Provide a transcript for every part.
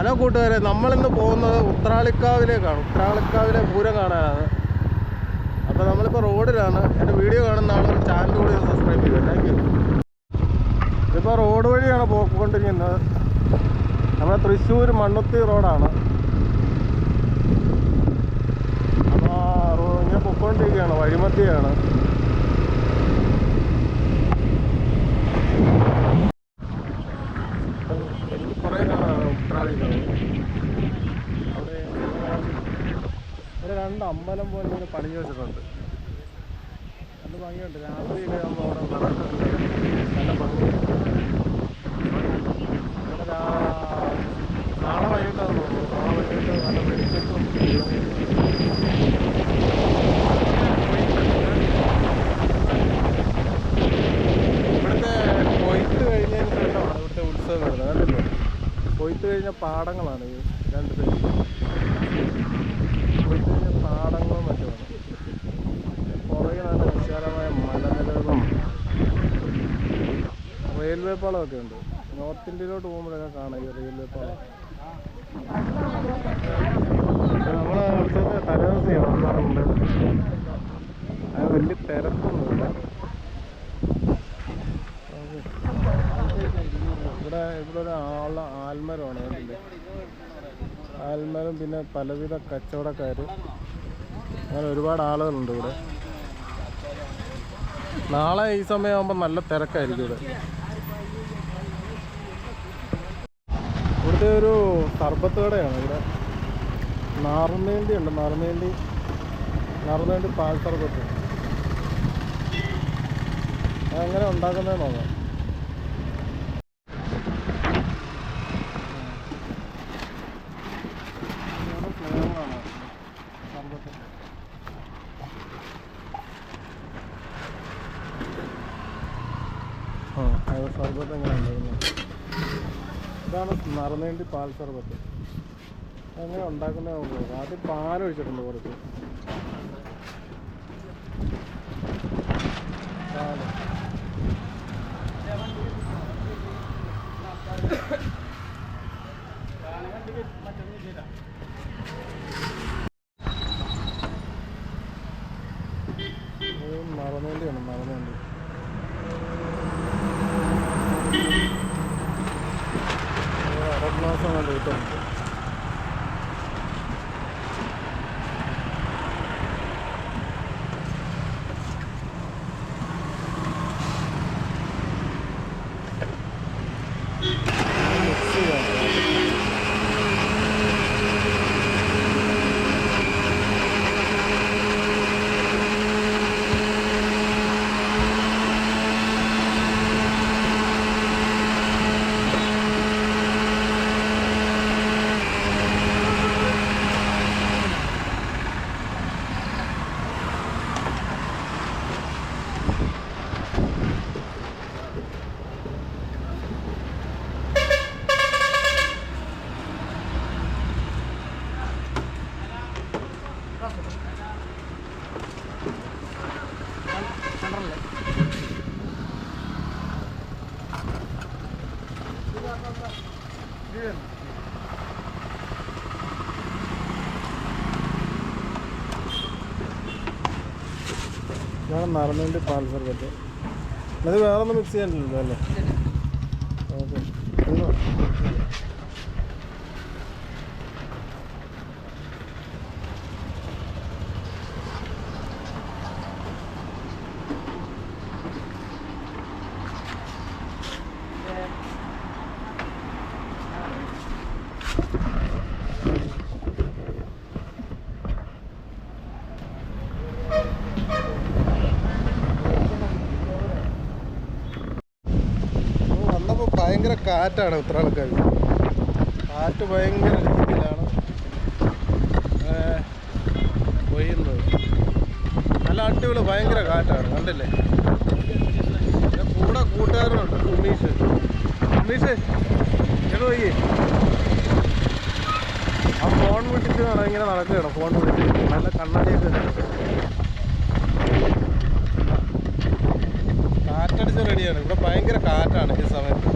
Hello കൂട്ടുകാരെ നമ്മളിന്ന് പോകുന്നത് ഉത്രാളിക്കാവിലേക്കാണ്. ഉത്രാളിക്കാവിലെ പൂരം കാണാനാണ്. അപ്പോൾ നമ്മളിപ്പോൾ റോഡിലാണ്. എന്റെ വീഡിയോ കാണുന്ന ആളുകൾ ചാനൽ കൂടി സബ്സ്ക്രൈബ് ചെയ്യുക താങ്ക് യു ഇപ്പോൾ റോഡ് വഴിയാണ് പോയിക്കൊണ്ടിരിക്കുന്നത് നമ്മുടെ തൃശ്ശൂർ മണ്ണുത്തി റോഡാണ്. അപ്പോൾ ഇങ്ങനെ പൊയ്ക്കൊണ്ടിരിക്കുകയാണ് വഴിമധ്യയാണ് എനിക്ക് കുറേ നാളാണ് ഉത്രാളിക്കുന്നത് അവിടെ ഇവിടെ രണ്ട് അമ്പലം പോലെ ഇങ്ങനെ പണിഞ്ഞു വെച്ചിട്ടുണ്ട് നല്ല ഭംഗിയുണ്ട് രാത്രിയിൽ നമ്മൾ അവിടെ നടക്കുന്നത് നല്ല ഭംഗിയുണ്ട് ഇവിടെ രാ- നാളെ വൈകിട്ടാണ് തോന്നുന്നു നാളെ വൈകിട്ട് നല്ല വെടിക്കെട്ടും ഇവിടുത്തെ കൊയ്ത്ത് കഴിഞ്ഞതിന് ശേഷമാണ് ഇവിടുത്തെ ഉത്സവം വരുന്നത് കണ്ടില്ലേ കൊയ്ത്ത് കഴിഞ്ഞ പാടങ്ങളാണ് ഈ രണ്ട് സൈഡ് കൊയ്ത്ത് കഴിഞ്ഞ പാടങ്ങളും മറ്റുമാണ് പുറകിലാണ് വിശാലമായ മലനിരകളും. റെയിൽവേ പാളമൊക്കെ ഉണ്ട്. നോർത്ത് ഇന്ത്യയിലോട്ട് പോകുമ്പോഴൊക്കെ കാണാം ഈ റെയിൽവേ പാളം. നമ്മളെ ഉത്സവത്തിന് തലേദിവസം വന്നാറുണ്ട് അത് വലിയ തിരക്കൊന്നുമില്ല. ഇവിടെ ഇവിടെ ഒരു ആള ആൽമരമാണ് കണ്ടില്ലേ? ആൽമരം പിന്നെ പലവിധ കച്ചവടക്കാർ അങ്ങനെ ഒരുപാട് ആളുകളുണ്ട് ഇവിടെ. നാളെ ഈ സമയമാകുമ്പോൾ നല്ല തിരക്കായിരിക്കും ഇവിടെ. ഇവിടുത്തെ ഒരു സർബത്ത് കടയാണ് ഇവിടെ. നാർമേണ്ടി ഉണ്ട് നാർമേണ്ടി നാർമേണ്ടി പാൽ സർബത്ത് അങ്ങനെ ഉണ്ടാക്കുന്നതെന്ന് നോക്കാം. ആ സർബത്ത് എങ്ങനെ ഉണ്ടാക്കുന്നത് ഇതാണ് നറുനേണ്ടി പാൽ സർബത്ത്. എങ്ങനെ ഉണ്ടാക്കുന്നത് ആദ്യം പാൽ ഒഴിച്ചിട്ടുണ്ട് കുറച്ച്. പാൽ. ഇത് നറുന്നതിന്റെ പാൽ സർബത്ത് അത് വേറെ ഒന്നും മിക്സ് ചെയ്യാനില്ലല്ലോ അല്ലേ? ഓക്കെ. ഭയങ്കര കാറ്റാണ് ഉത്രാളക്കാർ കാറ്റ് ഭയങ്കര രീതിയിലാണ്. ഏ, നല്ല അടിപൊളി ഭയങ്കര കാറ്റാണ്. കണ്ടില്ലേ? എന്റെ കൂടെ കൂട്ടുകാരനുണ്ട് ഉമീഷ് ഉമീഷ് എവിടെ പോയി ആ ഫോൺ വിട്ടിട്ട് നട- ഇങ്ങനെ നടക്കുകയാണ് ഫോൺ വിട്ടിട്ട് നല്ല കണ്ണടിയൊക്കെ. കാറ്റടിച്ച് റെഡിയാണ്. ഇവിടെ ഭയങ്കര കാറ്റാണ് ഈ സമയത്ത്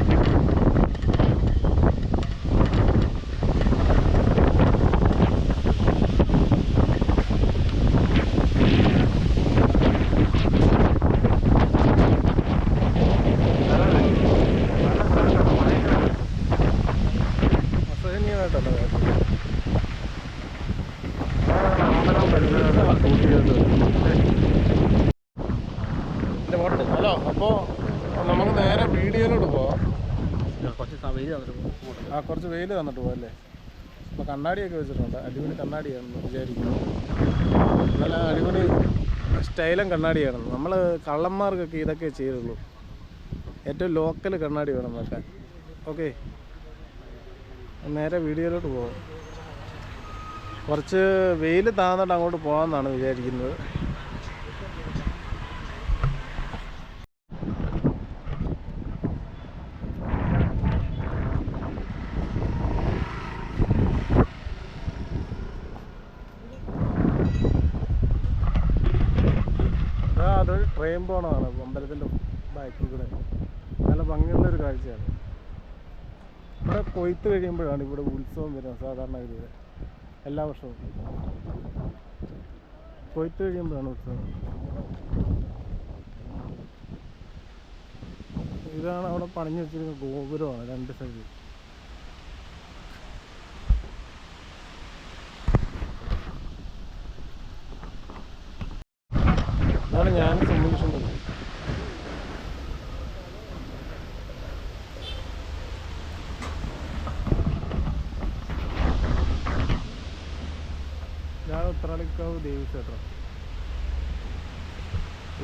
തന്നെ അമ്പലം പരിസരം കൂട്ടിയിട്ട് ഹലോ അപ്പോൾ നമുക്ക് നേരെ വീഡിയോയിലോട്ട് പോവാം ആ കുറച്ച് വെയിൽ തന്നിട്ട് പോകല്ലേ അപ്പോൾ കണ്ണാടിയൊക്കെ വെച്ചിട്ടുണ്ട്. അടിപൊളി കണ്ണാടിയാണെന്ന് വിചാരിക്കുന്നു. നല്ല അടിപൊളി സ്റ്റൈലും കണ്ണാടിയാണ് നമ്മൾ കള്ളന്മാർക്കൊക്കെ ഇതൊക്കെ ചെയ്യുള്ളൂ ഏറ്റവും ലോക്കൽ കണ്ണാടി വേണം നോക്കാൻ ഓക്കെ നേരെ വീഡിയോയിലോട്ട് പോകാം കുറച്ച് വെയിൽ താന്നിട്ട് അങ്ങോട്ട് പോകാമെന്നാണ് വിചാരിക്കുന്നത് ആ അതൊരു ട്രെയിൻ പോണതാണ് അമ്പലത്തിന്റെ ബാക്കിൽ കൂടെ നല്ല ഭംഗിയുള്ളൊരു കാഴ്ചയാണ് ഇവിടെ കൊയ്ത്ത് കഴിയുമ്പോഴാണ് ഇവിടെ ഉത്സവം വരുന്നത് സാധാരണ ഗതിയിൽ എല്ലാ വർഷവും. കൊയ്ത്ത് കഴിയുമ്പോഴാണ് ഉത്സവം. ഇതാണ് അവിടെ പണിഞ്ഞു വെച്ചിരിക്കുന്ന ഗോപുരമാണ് രണ്ട് സൈഡിൽ അതാണ് ഞാൻ ഉത്രാളിക്കാവ് ദേവീക്ഷേത്രം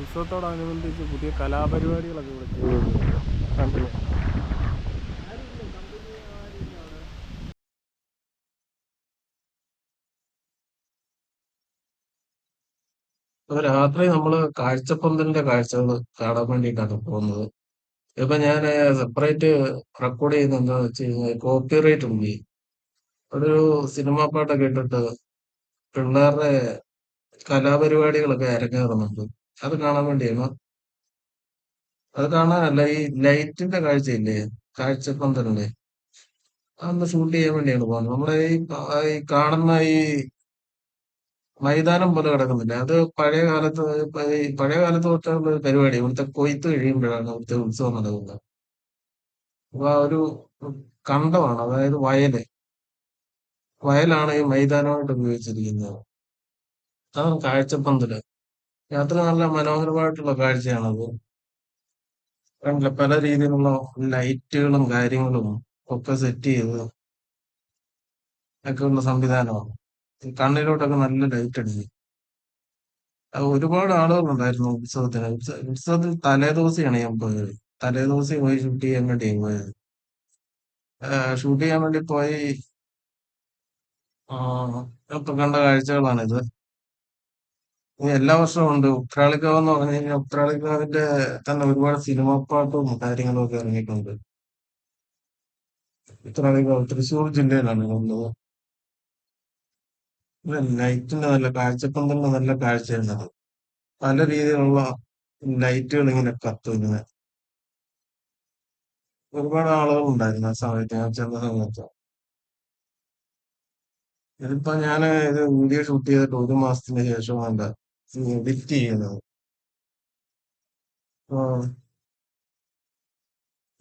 ഉത്സവത്തോടനുബന്ധിച്ച് പുതിയ കലാപരിപാടികളൊക്കെ ഇവിടെ ചെയ്യുന്നുണ്ട് കണ്ടില്ലേ? രാത്രി നമ്മൾ കാഴ്ചപ്പന്തലിന്റെ കാഴ്ചകൾ കാണാൻ വേണ്ടിയിട്ടാണ് പോകുന്നത്. ഇപ്പൊ ഞാൻ സെപ്പറേറ്റ് റെക്കോർഡ് ചെയ്യുന്നത് എന്താണെന്ന് വെച്ച് കഴിഞ്ഞാൽ കോപ്പി കോപ്പിറൈറ്റ് ഉണ്ട് ഒരു സിനിമ പാട്ടൊക്കെ ഇട്ടിട്ട് പിള്ളേരുടെ കലാപരിപാടികളൊക്കെ അരങ്ങേറുന്നുണ്ട്. അത് കാണാൻ വേണ്ടിയാണ് അത് കാണാനല്ല ഈ ലൈറ്റിന്റെ കാഴ്ചയില്ലേ? കാഴ്ചപ്പന്തലിന്റെ. അതൊന്ന് ഷൂട്ട് ചെയ്യാൻ വേണ്ടിയാണ് പോകുന്നത്. നമ്മുടെ ഈ കാണുന്ന ഈ മൈതാനം പോലെ കിടക്കുന്നില്ല? അത് പഴയ കാലത്ത് പഴയ കാലത്ത് തൊട്ടുള്ള ഒരു പരിപാടി. ഇവിടുത്തെ കൊയ്ത്ത് കഴിയുമ്പോഴാണ് ഇവിടുത്തെ ഉത്സവം നടക്കുന്നത്. അപ്പൊ ആ ഒരു കണ്ടമാണ്. അതായത് വയൽ. വയലാണ് ഈ മൈതാനമായിട്ട് ഉപയോഗിച്ചിരിക്കുന്നത്. അതാണ് കാഴ്ചപ്പന്തൽ രാത്രി നല്ല മനോഹരമായിട്ടുള്ള കാഴ്ചയാണത്. പല രീതിയിലുള്ള ലൈറ്റുകളും കാര്യങ്ങളും ഒക്കെ സെറ്റ് ചെയ്ത് ഒക്കെ ഉള്ള സംവിധാനമാണ്. കണ്ണിലോട്ടൊക്കെ നല്ല ലൈറ്റ് അത് ഒരുപാട് ആളുകളുണ്ടായിരുന്നു ഉത്സവത്തിന്. ഉത്സ- ഉത്സവത്തിൽ തലേദിവസമാണ് ഞാൻ പോയത്. തലേദിവസം പോയി ഷൂട്ട് ചെയ്യാൻ വേണ്ടി പോയത്. ഷൂട്ട് ചെയ്യാൻ വേണ്ടി പോയി ഇപ്പൊ കണ്ട കാഴ്ചകളാണിത് എല്ലാ വർഷവും ഉണ്ട്. ഉത്രാളിക്കാവ് എന്ന് പറഞ്ഞു കഴിഞ്ഞാൽ ഉത്രാളിക്കാവിന്റെ തന്നെ ഒരുപാട് സിനിമാ പാട്ടും കാര്യങ്ങളും ഒക്കെ ഇറങ്ങിയിട്ടുണ്ട്. ഉത്രാളിക്കാവ് തൃശ്ശൂർ ജില്ലയിലാണ് ഉള്ളത് ലൈറ്റിന്റെ നല്ല കാഴ്ചപ്പന്തലിന്റെ നല്ല കാഴ്ചയാണ് അത് പല രീതിയിലുള്ള ലൈറ്റുകൾ ഇങ്ങനെ കത്തും ഇങ്ങനെ. ഒരുപാട് ആളുകൾ ഉണ്ടായിരുന്നു ആ സമയത്ത് ഞാൻ ചെന്ന സമയത്ത് ഇതിപ്പോ ഞാൻ ഇത് വീഡിയോ ഷൂട്ട് ചെയ്തിട്ട് ഒരു മാസത്തിന് ശേഷമാണ് എഡിറ്റ് ചെയ്യുന്നത്.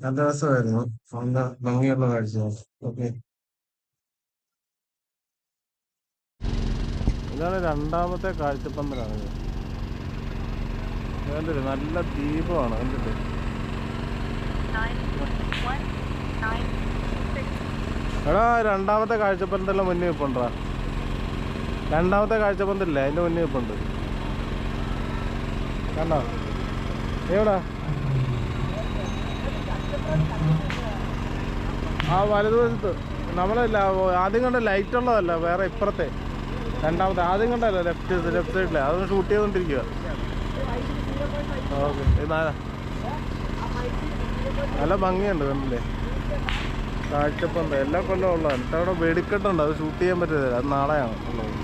നല്ല രസമായിരുന്നു. നല്ല ഭംഗിയുള്ള കാഴ്ച ഓക്കെ. ഇതാണ് രണ്ടാമത്തെ കാഴ്ചപ്പന്തലാണ്. കണ്ടില്ലേ? നല്ല ദീപമാണ്. കണ്ടില്ലേ? എടാ രണ്ടാമത്തെ കാഴ്ചപ്പന്തല്ല മുന്നേ നിൽപ്പുണ്ടാ രണ്ടാമത്തെ കാഴ്ചപ്പന്തല്ലേ അതിന്റെ മുന്നേ നിൽപ്പുണ്ട് കണ്ടോ? എവിടാ? ആ വലതുവശത്ത്. നമ്മളല്ല ആദ്യം കണ്ട ലൈറ്റ് ഉള്ളതല്ല വേറെ ഇപ്പുറത്തെ. രണ്ടാമത്തെ ആദ്യം കണ്ടല്ലോ ലെഫ്റ്റ് ലെഫ്റ്റ് സൈഡിലെ അതൊന്ന് ഷൂട്ട് ചെയ്തോണ്ടിരിക്കുക ഓക്കെ നല്ല ഭംഗിയുണ്ട് കണ്ടില്ലേ? കാഴ്ചപ്പന്ത. എല്ലാ കൊല്ലം ഉള്ളതാണ് അവിടെ വെടിക്കെട്ടുണ്ട്. അത് ഷൂട്ട് ചെയ്യാൻ പറ്റത്തില്ല. അത് നാളെയാണ് ഉള്ളത്.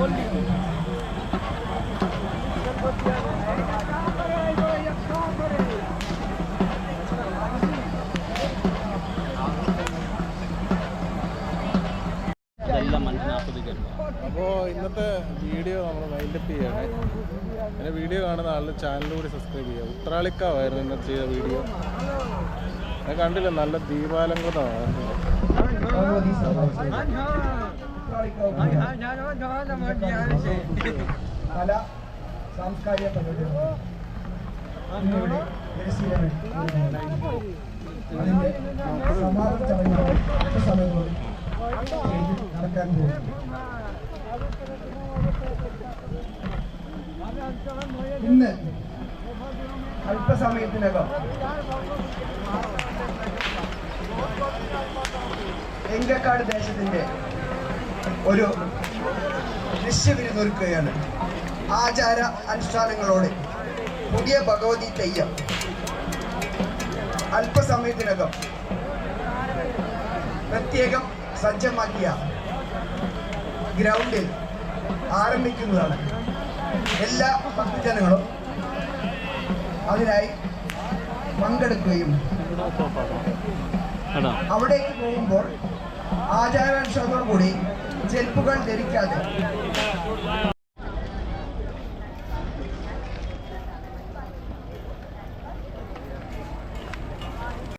Thank you. ഓക്കെ ഇന്നത്തെ വീഡിയോ നമ്മൾ വൈൻഡപ്പ് ചെയ്യണേ. എന്റെ വീഡിയോ കാണുന്ന ആളുടെ ചാനൽ കൂടി സബ്സ്ക്രൈബ് ചെയ്യുക. ഉത്രാളിക്കാവായിരുന്നു ഇന്നത്തെ ചെയ്ത വീഡിയോ. ഞാൻ കണ്ടില്ല? നല്ല ദീപാലംകൃതമാണ്. സമാപന ചടങ്ങുകൾ നടക്കാൻ പോകുന്നു ഇന്ന് അല്പസമയത്തിനകം എങ്കക്കാട് ദേശത്തിന്റെ ഒരു ദൃശ്യവിരുന്നൊരുക്കുകയാണ് ആചാര അനുഷ്ഠാനങ്ങളോടെ പുതിയ ഭഗവതി തെയ്യം അല്പസമയത്തിനകം പ്രത്യേകം സജ്ജമാക്കിയ ഗ്രൗണ്ടിൽ ആരംഭിക്കുന്നതാണ്. എല്ലാ ഭക്തജനങ്ങളും അതിനായി പങ്കെടുക്കുകയും അവിടേക്ക് പോകുമ്പോൾ ആചാരാനുഷ്ഠാനത്തോടു കൂടി ചെരുപ്പുകൾ ധരിക്കാതെ